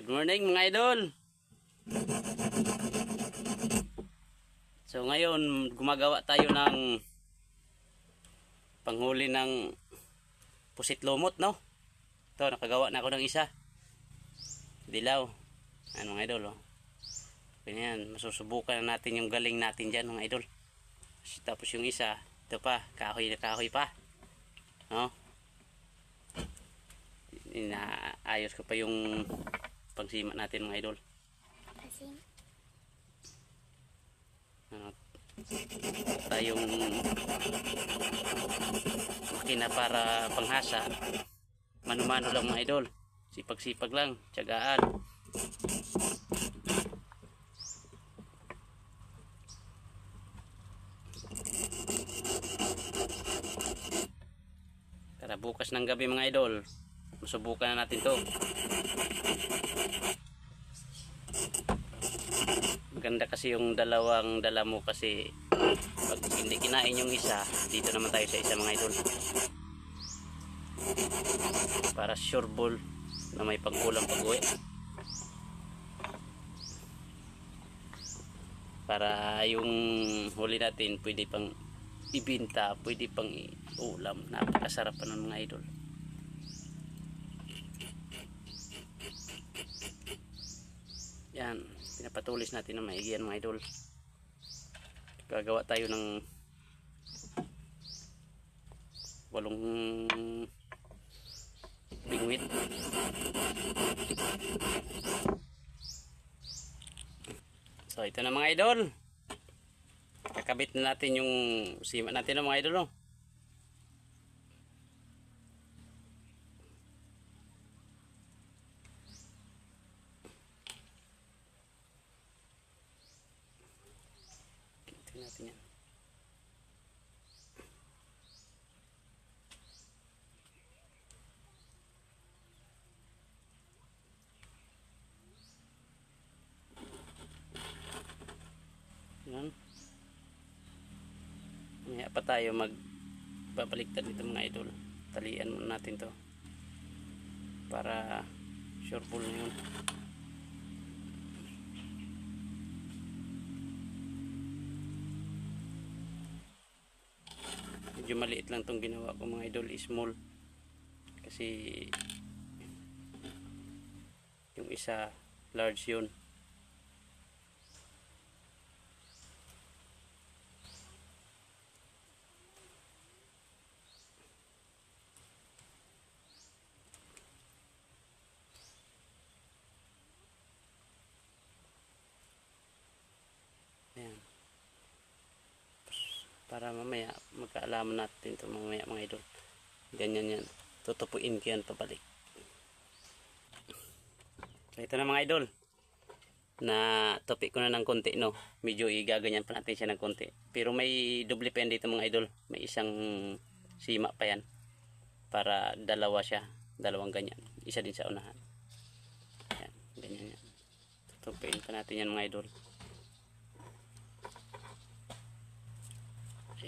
Good morning mga idol. So ngayon gumagawa tayo ng panghuli ng pusit lumot no. Ito nakagawa na ako ng isa. Dilaw. Ano mga idol oh. Ganyan, masusubukan na natin yung galing natin dyan mga idol. Tapos yung isa, ito pa, kahoy na kahoy pa. No? Inaayos ko pa yung pagsima natin mga idol. Kasi, Ano, tayong makina para panghasa. Mano-mano lang mga idol. Sipag-sipag lang, tiyagaan. Tara bukas ng gabi mga idol. Masubukan na natin to. Maganda kasi yung dalawang dala mo kasi pag hindi kinain yung isa, dito naman tayo sa isa mga idol. Para sure ball na may pagkulang pag-uwi. Para yung huli natin pwede pang ibinta, pwede pang ulam. Napakasarap pa nun mga idol. Yan, pinapatulis natin ng maigi yan mga idol. Gagawa tayo ng walong bingwit. So ito na mga idol. Kakabit na natin yung sima natin ng mga idol. No? Natin yan. Mamaya pa tayo mag babaliktad nito mga idol. Talian muna natin to. Para sure full yun. Medyo maliit lang tong ginawa ko mga idol. Small. Kasi yung isa large yun. Ayan. Para mamaya magkaalaman natin ito mamaya mga idol. Ganyan yan. Tutupuin ko yan pabalik. So ito na mga idol. Na topic ko na ng konti no. Medyo igaganyan pa natin siya ng konti. Pero may double pen dito mga idol. May isang sima pa yan. Para dalawa siya. Dalawang ganyan. Isa din sa unahan. Ayan. Ganyan yan. Tutupuin pa natin yan mga idol.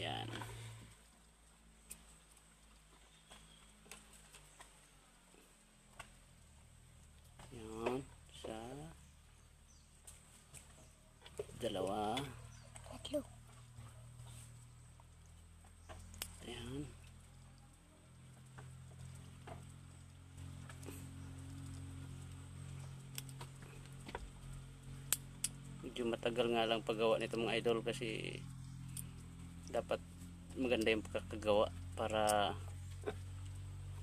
Ayan. Ayan. Sa dalawa. tatlo. Ayan. Medyo matagal nga lang paggawa nito mga idol kasi dapat maganda yung pagkakagawa para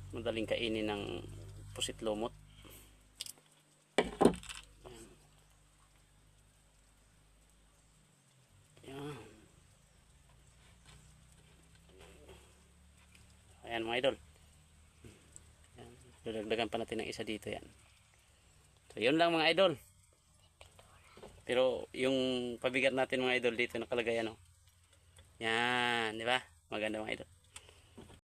madaling kainin ng pusit lumot. Ayan. Ayan mga idol. Ayan. Dudagdagan pa natin ng isa dito yan. So yun lang mga idol. Pero yung pabigat natin mga idol dito nakalagay ano. Yan, di ba? Maganda mga idol.